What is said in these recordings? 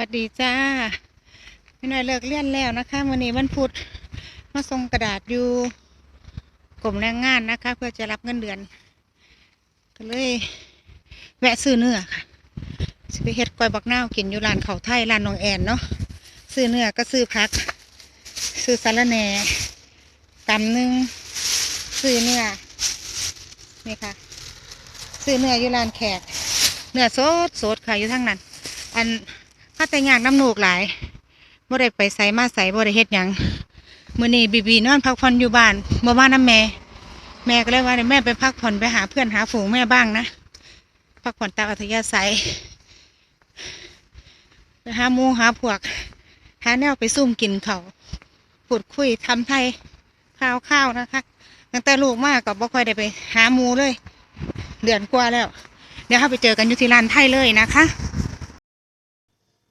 วัสดีจ้าพี่น่อยเลิกเรียนแล้วนะคะวันนี้วันพุธมาส่งกระดาษอยู่กรมแรงงานนะคะ เพื่อจะรับเงินเดือน ก็เลยแวะซื้อเนื้อค่ะสิไปเฮ็ดก้อยบักนาวกินอยู่ร้านเขาไทยร้านนองแอนเนาะซื้อเนื้อก็ซื้อผัก ซื้อสาระแหน่ตำหนึ่งซื้อเนื้อนี่ค่ะ ซื้อเนื้ออยู่ร้านแขกเนื้อสดสดค่ะอยู่ทั้งนั้น อัน ถ้าแต่งานน้ำหนูกหลายบ่ได้ไปใส่มาใส่บ่ได้เฮ็ดหยังมื้อนี้บีบีนอนพักผ่อนอยู่บ้านบ่มาน้ำแม่ แม่ก็เลยว่าเดี๋ยวแม่ไปพักผ่อนไปหาเพื่อนหาฝูงแม่บ้างนะพักผ่อนตามอัธยาศัยไปหาหมูหาพวก หาแนวไปซุ่มกินเขาพูดคุยทำไทยข้าวข้าวนะคะตั้งแต่ลูกมากก็บ่ค่อยได้ไป หาหมูเลย เดือนกว่าแล้ว เดี๋ยวเราไปเจอกันอยู่ที่ร้านไทยเลยนะคะ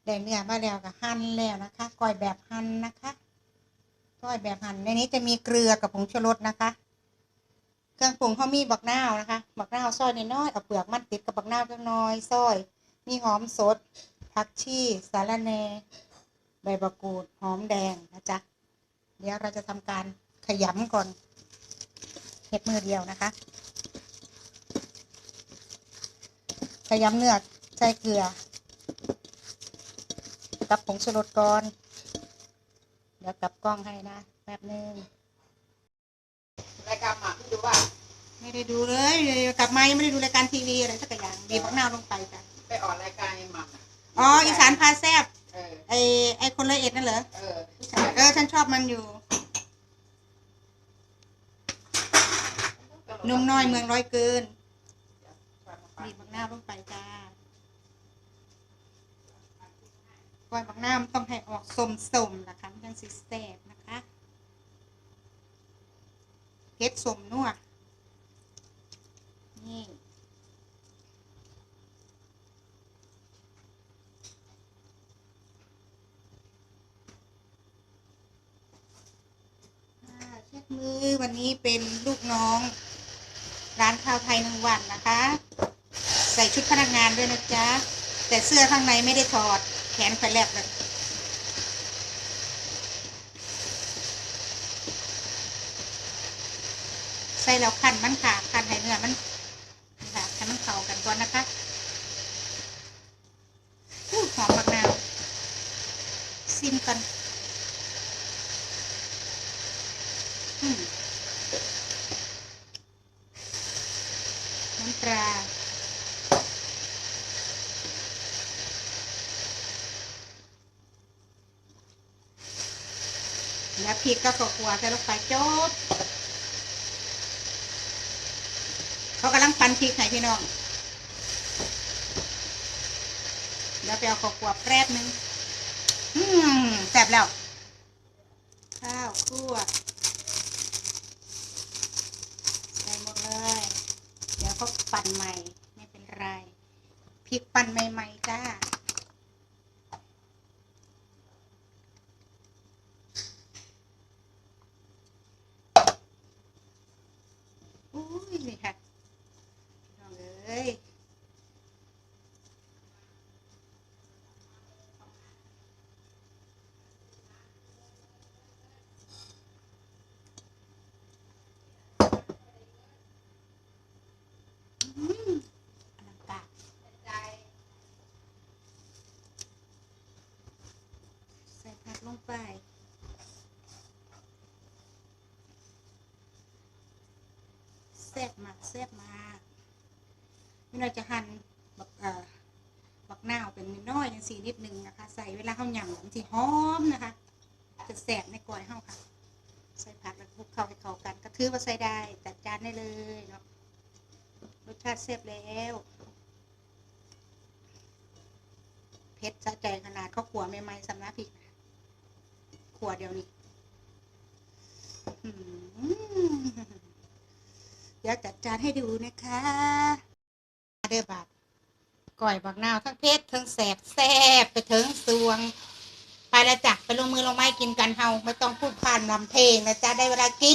ได้เนื้อมาแล้วก็หั่นแล้วนะคะก้อยแบบหั่นนะคะก้อยแบบหั่นในนี้จะมีเกลือกับผงชูรสนะคะ เครื่องปรุงเขามีบักนาวนะคะบักนาวซอยน้อยเอาเปลือกมันติดกับบักนาวจังน้อยซอย มีหอมสดผักชีสาระแหน่ใบมะกรูดหอมแดงนะจ๊ะเดี๋ยวเราจะทำการขยำก่อนเห็ดมือเดียวนะคะขยำเนื้อใส่เกลือ กับผงชูรสก่อน เดี๋ยวกลับกล้องให้นะ แป๊บนึงรายการหมากที่ดูว่า ไม่ได้ดูเลยเดี๋ยวกลับมายังไม่ได้ดูรายการทีวีอะไรสักอย่างบีบบักนาวลงไปจ้ะไปออกรายการไอ้หมากน่ะอ๋ออีสานพาแซบเออไอไอคนละเอ็ดนั่นเหรอเออเออฉันชอบมันอยู่หนุ่มน้อยเมืองร้อยเกินบีบบักนาวลงไปจ้า ก้อยบักนาวมันต้องให้ออกสมๆนะคะมันยังสิแซ่บนะคะเฮ็ดสมนัวนี่เช็ดมือวันนี้เป็นลูกน้อง ร้านข้าวไทยหนึ่งวันนะคะ ใส่ชุดพนักงานด้วยนะจ๊ะ แต่เสื้อข้างในไม่ได้ถอด แขนไฟแลบเลยใส่แล้วคันมันค่ะคันให้เนื้อมันค่ะให้มันเข้ากันก่อนนะคะอู้หอมมากนาวซิมกันอืมน้ำปลา แล้วพริกก็ข้าวคั่วใส่ลงไปจบเขากำลังปั่นพริกให้พี่น้อง แล้วไปเอาข้าวคั่วแป๊บนึงอืมแซ่บแล้ว ข้าวคั่วใส่หมดเลย เดี๋ยวเขาปั่นใหม่ ไม่เป็นไร พริกปั่นใหม่ๆจ้า อุ้ยนี่ค่ะน้องเอ้ยอืมอลังการใส่ผักล งไป แซ่บมากแซ่บมากนี่เราจะหั่นบักเอ่อบักนาวเป็นน้อยอย่างสีนิดนึงนะคะ ใส่เวลาข้าหยำมันสีหอมนะคะ จะแซ่บในกล้อยเฮาค่ะ ใส่ผักแล้วคลุกเข้าให้เข้ากัน ก็ถือว่าใส่ได้จัดจานได้เลยเนาะรสชาติแซ่บแล้วเผ็ดสะใจขนาดข้าวขัวใหม่ๆสำนักพริกนะ ขวดเดียวนี้เดี๋ยวจัดจานให้ดูนะคะเด้อบาดก่อยบักนาวทั้งเพชรทั้งแสบแซบไปถึงสวง ไปละจ้ะไปลงมือลงไม้กินกันเฮาไม่ต้องพูดผ่านลำเพลงนะจ๊ะได้เวลากิน